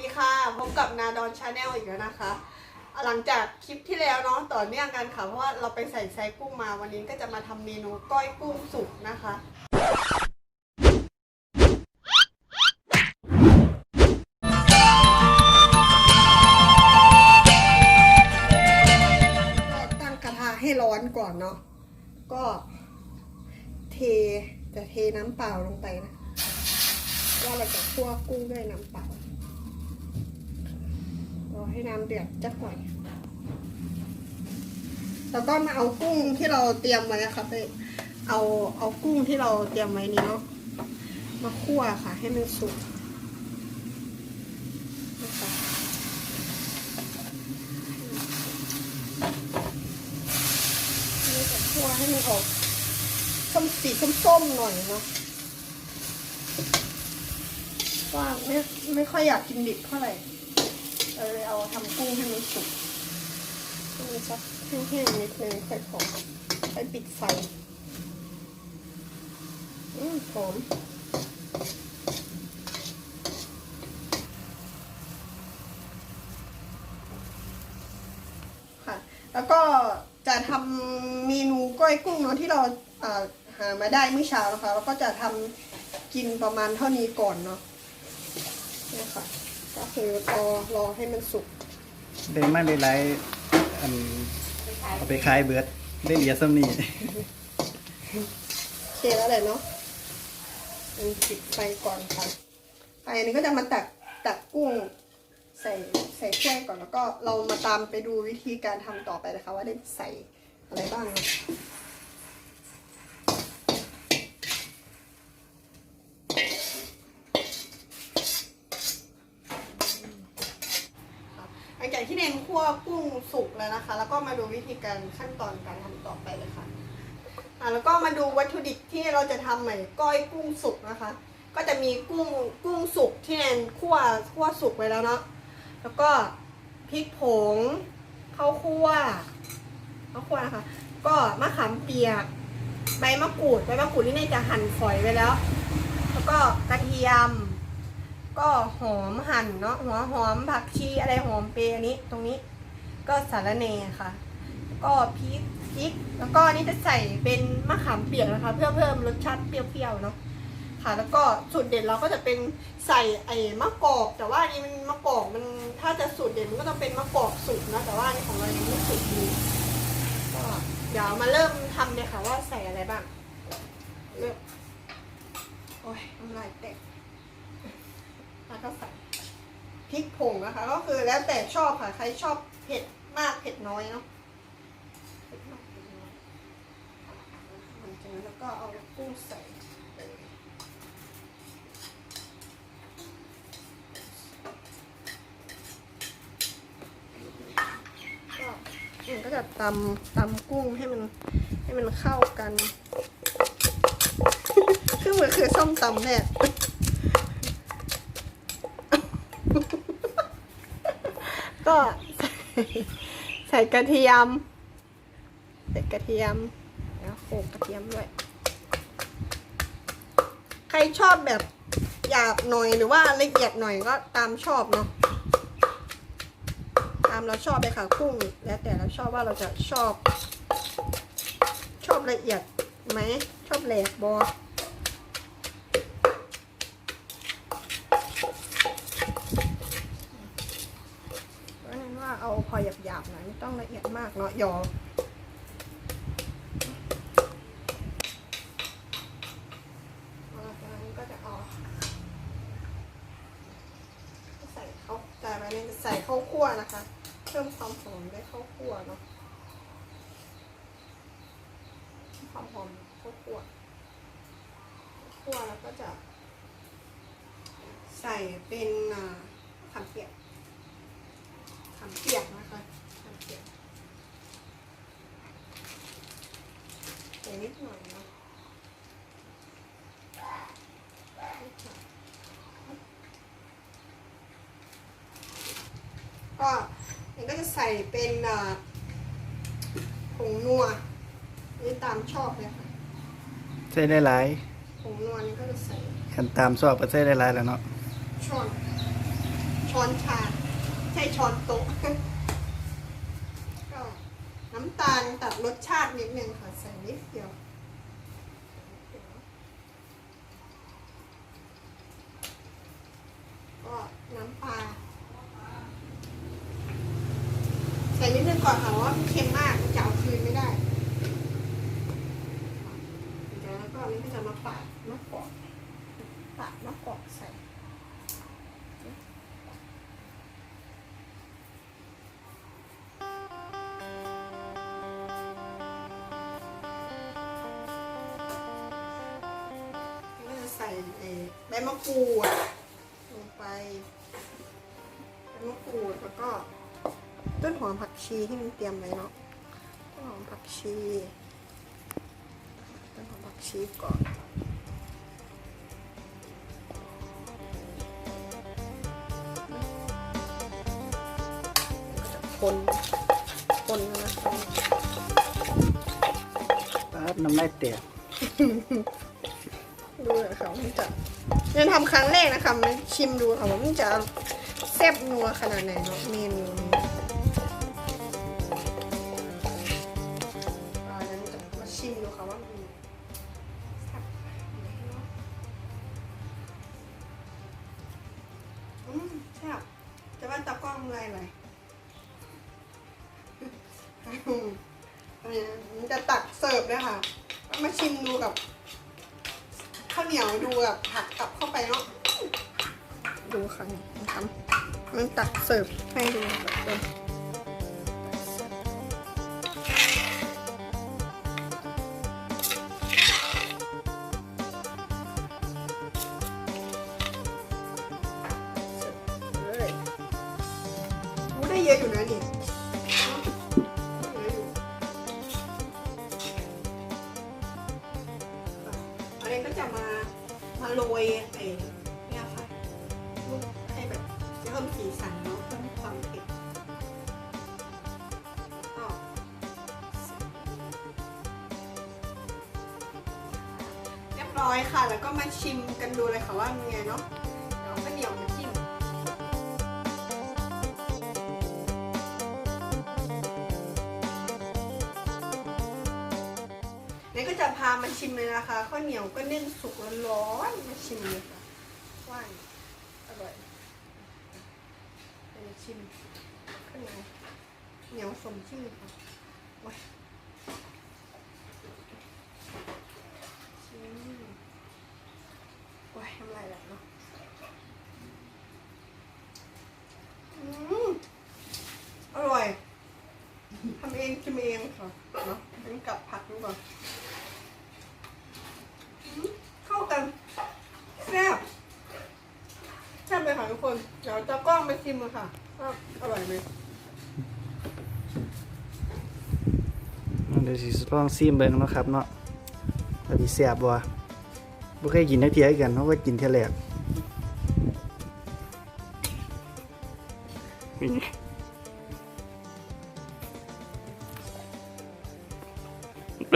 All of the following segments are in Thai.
ดีค่ะพบกับนาดอนชาแนลอีกแล้วนะคะ หลังจากคลิปที่แล้วเนาะต่อเนื่องกันค่ะ เพราะว่าเราไปใส่ไซกุ้งมาวันนี้ก็จะมาทำเมนูก้อยกุ้งสุกนะคะก็ตั้งกระทะให้ร้อนก่อนเนาะก็เทจะเทน้ำเปล่าลงไปนะว่าเราจะคั่วกุ้งด้วยน้ำเปล่า อให้น้ำเดือดจักหน่อย แล้วก็มาเอากุ้งที่เราเตรียมไว้อะค่ะไปเอาเอากุ้งที่เราเตรียมไว้นี้เนาะมาคั่วค่ะ ให้มันสุกนะคะนี่จะคั่วให้มันออกส้มสีส้มๆหน่อยเนาะว่าไม่ไม่ค่อยอยากกินดิบเท่าไหร่ เออเลยเอาทำกุ้งให้มันสุกให้มันสักแห้งๆนิดนึงค่อยพอค่อยปิดไฟอืมหอมค่ะ แล้วก็จะทำเมนูก้อยกุ้งเนาะที่เราอ่าหามาได้เมื่อเช้านะคะ แล้วก็จะทำกินประมาณเท่านี้ก่อนเนาะนี่ค่ะ คือรอรอให้มันสุกได้มาหลายๆอันเอาไปขายเบิดได้เหลียซ้ำนี่โอเคแล้วเลยเนาะอันนปิดไฟก่อนค่ะไฟอันนี้ก็จะมาตักตักกุ้งใส่ใส่ถ้วยก่อนแล้วก็เรามาตามไปดูวิธีการทำต่อไปนะคะ ว่าได้ใส่อะไรบ้างนะหลังจากที่เนน คั่วกุ้งสุกแล้วนะคะ แล้วก็มาดูวิธีการขั้นตอนการทำต่อไปเลยค่ะอะแล้วก็มาดูวัตถุดิบที่เราจะทำใหม่ก้อยกุ้งสุกนะคะ ก็จะมีกุ้งกุ้งสุกที่แนนคั่วคั่วสุกไว้แล้วเนาะแล้วก็พริกผงข้าวคั่วข้าวคั่วนะคะก็มะขามเปียก ใบมะกรูดใบมะกรูดที่แนนจะหั่นฝอยไว้แล้ว แล้วก็กระเทียม ก็หอมหั่นเนาะหัวหอมผักชีอะไรหอมเปรย์อันนี้ตรงนี้ก็สารเนค่ะ ก็พริกพริก แล้วก็นี่จะใส่เป็นมะขามเปียกนะคะ เพื่อเพิ่มรสชาติเปรี้ยวๆเนาะค่ะ แล้วก็สูตรเด็ดเราก็จะเป็นใส่ไอ้มะกอก แต่ว่านนี้มันมะกอกมันถ้าจะสูตรเด็ดมันก็ต้องเป็นมะกอกสุกนะแต่ว่าอันนี้ของเรายังไม่สุกดีก็เดี๋ยวมาเริ่มทำเลยค่ะว่าใส่อะไรบ้างเริ่มโอ้ยน้ำลายแตก แล้วก็ใส่พริกผงนะคะ ก็คือแล้วแต่ชอบค่ะใครชอบเผ็ดมากเผ็ดน้อยเนาะหลังจากนั้นแล้วก็เอากุ้งใส่ก็มันก็จะตำตำกุ้งให้มันให้มันเข้ากัน คือเหมือนคือส้มตำแน่ ก็ใส่ใส่กระเทียม ใส่กระเทียมแล้วโขกกระเทียมด้วย ใครชอบแบบหยาบหน่อยหรือว่าละเอียดหน่อยก็ตามชอบเนาะตามเราชอบเลยค่ะกุ้งแล้วแต่เราชอบว่าเราจะชอบ ชอบละเอียดไหมชอบแหลกบอเพราะฉะนั้นว่าเอาพอ หยาบๆหน่อยไม่ต้องละเอียดมากเนาะยอเอมันก็จะเอาใส่ข้าวแต่ไปเนี่ยใส่ข้าวคั่วนะคะ เพิ่มความหอมด้วยข้าวคั่วเนาะความหอมข้าวคั่วคั่วแล้วก็จะใส่เป็นอ่าขามเปียกขามเปียกนะคะขามเปียกใส่นิดหน่อยเนาะ ก็มันก็ จะใส่เป็นอ่าผงนัวนี่ตามชอบเลยค่ะใส่หลายผงนัวนี่ก็จะใส่ๆคันตามชอบก็ใส่หลายๆแหล้วเนาะช้อนช้อนช้อนชาใช่ช้อนโต๊ะก็น้ำตาลตัดรสชาตินิดนึงค่ะใส่นิดเดียว ก็น้ำปลา ใส่นิดนึงก่อนค่ะเพราะว่าเค็มมากจะเอาคืนไม่ได้เดี๋ยวแล้วก็อันนี้ก็จะมาปาดมะกอก ปาดมะกอกใส่ก็จะใส่ใบมะกรูดลงไปใบมะกรูดแล้วก็ ต้นหอมผักชีที่มันเตรียมไว้เนาะต้นหอมผักชีต้นหอมผักชีก่อน คนคนนะคะปั๊บน้ำลายแตกดูเลยค่ะมันจะยังทำครั้งแรกนะคะมันชิมดูค่ะว่ามันจะแซ่บนัวขนาดไหนเนาะเมนูนี้อ่าเดี๋ยวจะมาชิมดูค่ะว่ามันแซ่บไหมเนาะอืมแซ่บจะว่าตากล้องอะไรอะไรอืม อันนี้มันจะตักเสิร์ฟเลยค่ะแล้วมาชิมดูกับข้าวเหนียวดูกับผักกลับเข้าไปเนาะดูค่ะนี่มันทำมันตักเสิร์ฟให้ดูแบบ มามาโรยไอ้เนี่ยค่ะให้แบบเพิ่มสีสันเนาะเพิ่มความเผ็ดเรียบร้อยค่ะ แล้วก็มาชิมกันดูเลยค่ะว่าเป็นไงเนาะเดี๋ยวข้าวเหนียว จะพามาชิมเลยนะคะข้าวเหนียวก็นึ่งสุกร้อนๆมาชิมเลยค่ะว่านอร่อยไปชิมข้างในเหนียวสมชื่อค่ะโอ้ยชิมโอ้ยทำลายแล้วเนาะอืมอร่อยทำเองชิมเองค่ะเนาะเป็นกับผักดูก่อน เข้ากันแซ่บแซ่บเลยค่ะทุกคน เดี๋ยวจะกล้องไป ชิมเลยค่ะว่าอร่อยไหมเดี๋ยวสิลองซิมเบิ่งเนาะครับเนาะว่าสิแซ่บบ่บ่เคยกินจักเที่ยคือกันเพราะว่ากินเที่ยแรกเป็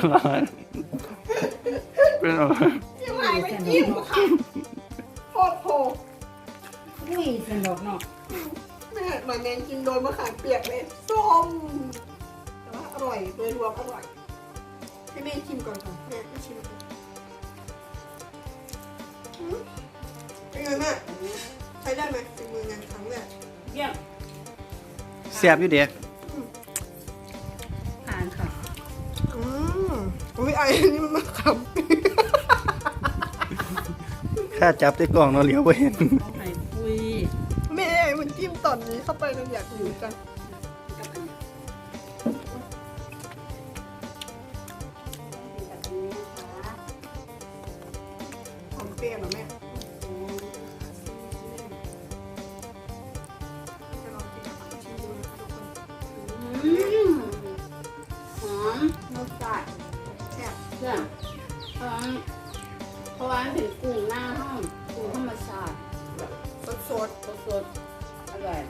นอะไรเป็นอะไร ยังไงไม่จิ้มค่ะโคตรโผ อุ้ยสนุกเนาะแม่หน่อยแมงกินโดนมะขามเปียกเลยส้มแต่ว่าอร่อยโดยรวมอร่อย ให้แม่ชิมก่อนค่ะแม่ไม่ชิมก่อนอืมเป็นไงแม่ใช้ได้ไหมเป็นมืองานครั้งแรกเยี่ยมแซ่บอยู่เด้ผ่านค่ะ อืมอุ้ยไอ้นี่มันมะขามเปียกถ้าจับได้กล้องเนาะเหลียวบ่เห็น เหรอแม่อืมหอมรสชาติแซ่บเยี่ยมเพราะว่าเพราะว่ามันเป็นกุ้งหน้าห้องกุ้งธรรมชาติสดสดๆอร่อย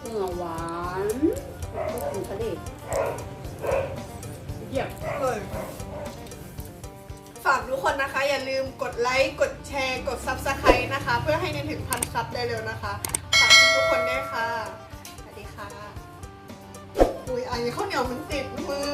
เนื้อหวานกุ้งทะเลเยี่ยมเลยากทุกคนนะคะ อย่าลืมกดไลค์ กดแชร์ กด subscribe นะคะ เพื่อให้เนนถึงพันซับได้เร็วนะคะฝากทุกคนด้วยค่ะ สวัสดีค่ะ อุ้ยไอ้ข้าวเหนียวมันติดมือ